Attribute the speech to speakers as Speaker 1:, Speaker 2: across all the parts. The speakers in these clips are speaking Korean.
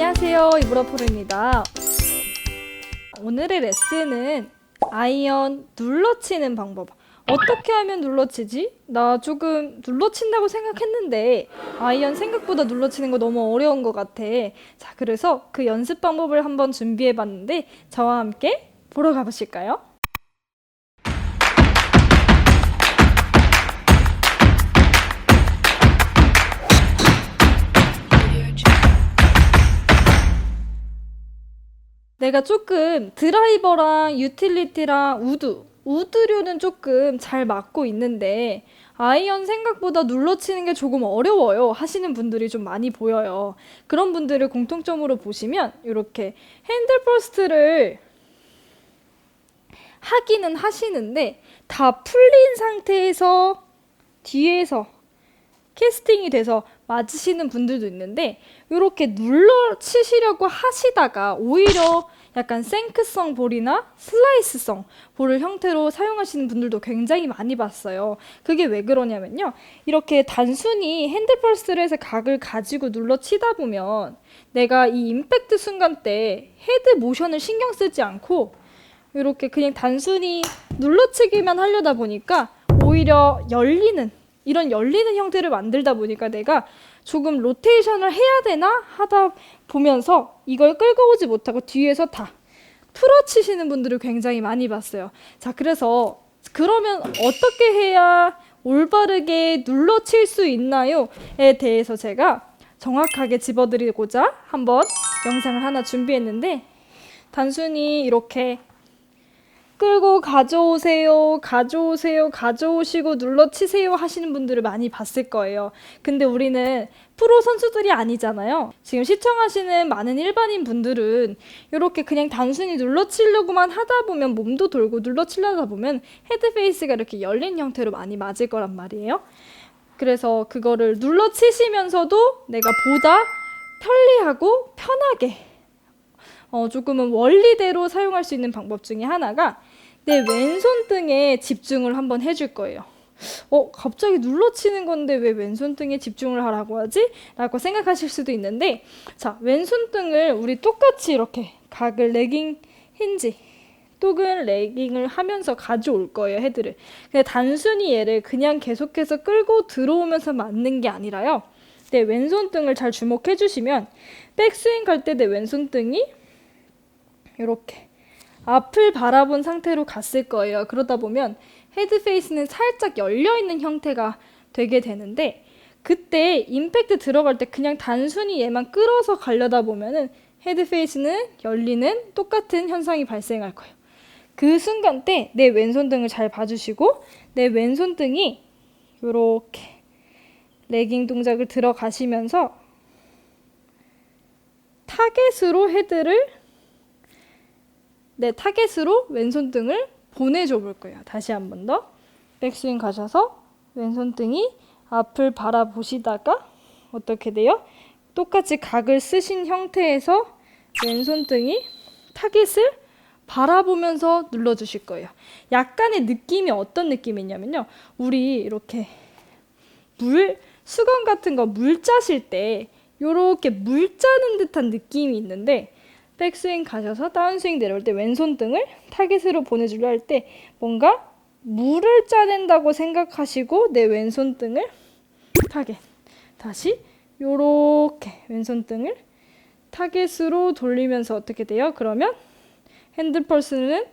Speaker 1: 안녕하세요 이브라포르입니다 오늘의 레슨은 아이언 눌러치는 방법 어떻게 하면 눌러치지? 나 조금 눌러친다고 생각했는데 아이언 생각보다 눌러치는 거 너무 어려운 것 같아 자 그래서 그 연습 방법을 한번 준비해 봤는데 저와 함께 보러 가보실까요? 내가 조금 드라이버랑 유틸리티랑 우드, 우드류는 조금 잘 맞고 있는데 아이언 생각보다 눌러치는 게 조금 어려워요 하시는 분들이 좀 많이 보여요. 그런 분들을 공통점으로 보시면 이렇게 핸들 퍼스트를 하기는 하시는데 다 풀린 상태에서 뒤에서 캐스팅이 돼서 맞으시는 분들도 있는데 이렇게 눌러 치시려고 하시다가 오히려 약간 생크성 볼이나 슬라이스성 볼을 형태로 사용하시는 분들도 굉장히 많이 봤어요. 그게 왜 그러냐면요. 이렇게 단순히 핸들 펄스를 해서 각을 가지고 눌러 치다 보면 내가 이 임팩트 순간 때 헤드 모션을 신경 쓰지 않고 이렇게 그냥 단순히 눌러치기만 하려다 보니까 오히려 열리는 이런 열리는 형태를 만들다 보니까 내가 조금 로테이션을 해야 되나 하다 보면서 이걸 끌고 오지 못하고 뒤에서 다 풀어치시는 분들을 굉장히 많이 봤어요. 자, 그래서 그러면 어떻게 해야 올바르게 눌러칠 수 있나요?에 대해서 제가 정확하게 집어드리고자 한번 영상을 하나 준비했는데 단순히 이렇게 끌고 가져오세요, 가져오세요, 가져오시고 눌러치세요 하시는 분들을 많이 봤을 거예요. 근데 우리는 프로 선수들이 아니잖아요. 지금 시청하시는 많은 일반인 분들은 이렇게 그냥 단순히 눌러치려고만 하다 보면 몸도 돌고 눌러치려다 보면 헤드 페이스가 이렇게 열린 형태로 많이 맞을 거란 말이에요. 그래서 그거를 눌러치시면서도 내가 보다 편리하고 편하게 어, 조금은 원리대로 사용할 수 있는 방법 중에 하나가 내 왼손 등에 집중을 한번 해줄 거예요. 어, 갑자기 눌러치는 건데 왜 왼손 등에 집중을 하라고 하지? 라고 생각하실 수도 있는데, 자, 왼손 등을 우리 똑같이 이렇게 각을 레깅 힌지, 똑은 레깅을 하면서 가져올 거예요, 헤드를. 근데 단순히 얘를 그냥 계속해서 끌고 들어오면서 맞는 게 아니라요. 내 왼손 등을 잘 주목해 주시면, 백스윙 갈 때 내 왼손 등이 이렇게 앞을 바라본 상태로 갔을 거예요. 그러다 보면 헤드 페이스는 살짝 열려 있는 형태가 되게 되는데 그때 임팩트 들어갈 때 그냥 단순히 얘만 끌어서 가려다 보면은 헤드 페이스는 열리는 똑같은 현상이 발생할 거예요. 그 순간 때 내 왼손 등을 잘 봐주시고 내 왼손 등이 이렇게 레깅 동작을 들어가시면서 타겟으로 헤드를 네, 타겟으로 왼손 등을 보내줘 볼 거예요. 다시 한 번 더. 백스윙 가셔서 왼손 등이 앞을 바라보시다가 어떻게 돼요? 똑같이 각을 쓰신 형태에서 왼손 등이 타겟을 바라보면서 눌러주실 거예요. 약간의 느낌이 어떤 느낌이냐면요. 우리 이렇게 물, 수건 같은 거 물 짜실 때 요렇게 물 짜는 듯한 느낌이 있는데 백스윙 가셔서 다운스윙 내려올 때 왼손 등을 타겟으로 보내주려 할 때 뭔가 물을 짜낸다고 생각하시고 내 왼손 등을 타겟 다시 요렇게 왼손 등을 타겟으로 돌리면서 어떻게 돼요? 그러면 핸들 펄스는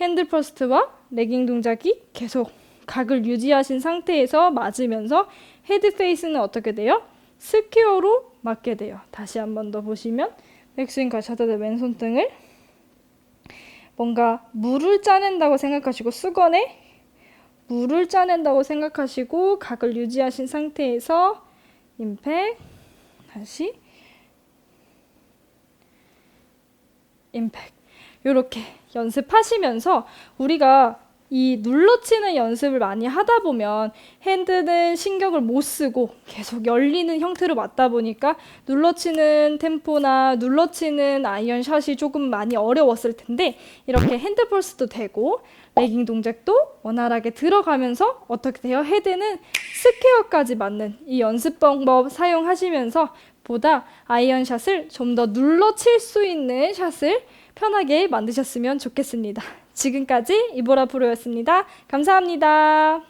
Speaker 1: 핸들 퍼스트와 레깅 동작이 계속 각을 유지하신 상태에서 맞으면서 헤드 페이스는 어떻게 돼요? 스퀘어로 맞게 돼요. 다시 한 번 더 보시면 가셔도 돼 왼손 등을 뭔가 물을 짜낸다고 생각하시고 수건에 물을 짜낸다고 생각하시고 각을 유지하신 상태에서 임팩 다시 임팩. 이렇게 연습하시면서 우리가 이 눌러치는 연습을 많이 하다 보면 핸드는 신경을 못 쓰고 계속 열리는 형태로 맞다 보니까 눌러치는 템포나 눌러치는 아이언 샷이 조금 많이 어려웠을 텐데 이렇게 핸드 펄스도 되고 레깅 동작도 원활하게 들어가면서 어떻게 돼요? 헤드는 스퀘어까지 맞는 이 연습 방법 사용하시면서 보다 아이언샷을 좀 더 눌러 칠 수 있는 샷을 편하게 만드셨으면 좋겠습니다. 지금까지 이보라 프로였습니다. 감사합니다.